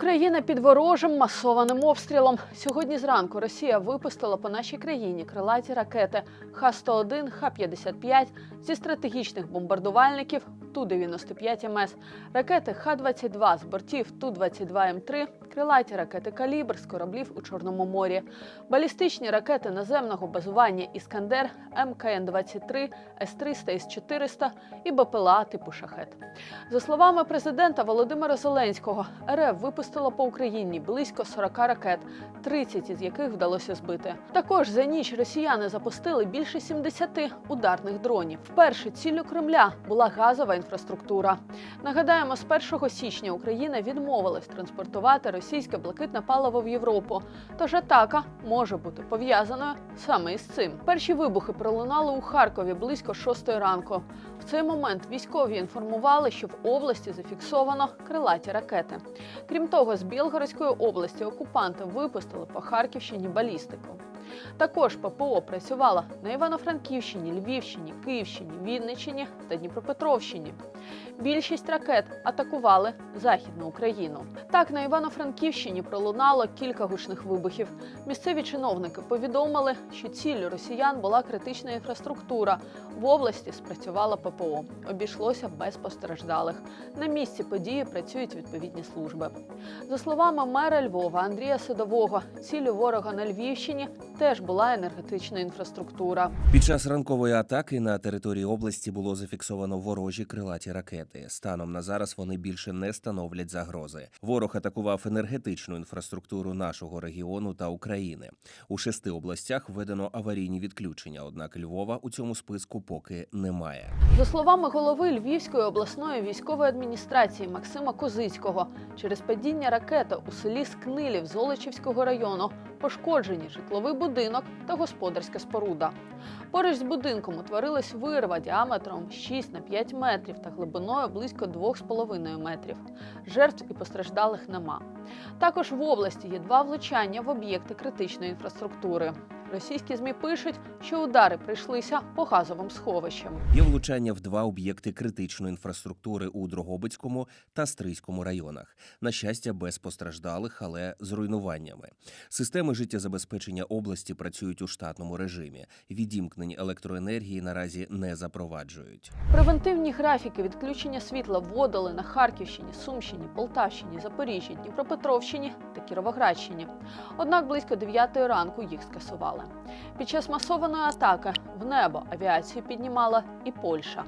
Україна під ворожим масованим обстрілом. Сьогодні зранку Росія випустила по нашій країні крилаті ракети Х-101, Х-55 зі стратегічних бомбардувальників Ту-95 МС, ракети Х-22 з бортів Ту-22М3, крилаті ракети «Калібр» з кораблів у Чорному морі, балістичні ракети наземного базування «Іскандер», МКН-23, С-300, С-400 і БПЛА типу «Шахет». За словами президента Володимира Зеленського, РФ випустила по Україні близько 40 ракет, 30 із яких вдалося збити. Також за ніч росіяни запустили більше 70 ударних дронів. Вперше ціллю Кремля була газова інфраструктура. Нагадаємо, з 1 січня Україна відмовилась транспортувати російське блакитне паливо в Європу. Тож атака може бути пов'язаною саме із цим. Перші вибухи пролунали у Харкові близько 6 ранку. В цей момент військові інформували, що в області зафіксовано крилаті ракети. Крім того, з Білгородської області окупанти випустили по Харківщині балістику. Також ППО працювала на Івано-Франківщині, Львівщині, Київщині, Вінниччині та Дніпропетровщині. Більшість ракет атакували Західну Україну. Так, на Івано-Франківщині пролунало кілька гучних вибухів. Місцеві чиновники повідомили, що ціллю росіян була критична інфраструктура. В області спрацювала ППО. Обійшлося без постраждалих. На місці події працюють відповідні служби. За словами мера Львова Андрія Садового, ціллю ворога на Львівщині теж була енергетична інфраструктура. Під час ранкової атаки на території області було зафіксовано ворожі крилаті ракети. Станом на зараз вони більше не становлять загрози. Ворог атакував енергетичну інфраструктуру нашого регіону та України. У шести областях введено аварійні відключення. Однак Львова у цьому списку поки немає. За словами голови Львівської обласної військової адміністрації Максима Козицького, через падіння ракети у селі Скнилів Золочівського району пошкоджені житловий будинок та господарська споруда. Поруч з будинком утворилась вирва діаметром 6 на 5 метрів та глибиною близько 2,5 метрів. Жертв і постраждалих нема. Також в області є два влучання в об'єкти критичної інфраструктури. Російські змі пишуть, що удари прийшлися по газовим сховищам. Є влучання в два об'єкти критичної інфраструктури у Дрогобицькому та Стрийському районах. На щастя, без постраждалих, але з руйнуваннями. Системи життєзабезпечення області працюють у штатному режимі. Відімкнень електроенергії наразі не запроваджують. Превентивні графіки відключення світла вводили на Харківщині, Сумщині, Полтавщині, Запоріжжі, Дніпропетровщині та Кіровоградщині. Однак близько 9 ранку їх скасували. Під час масованої атаки в небо авіацію піднімала і Польща.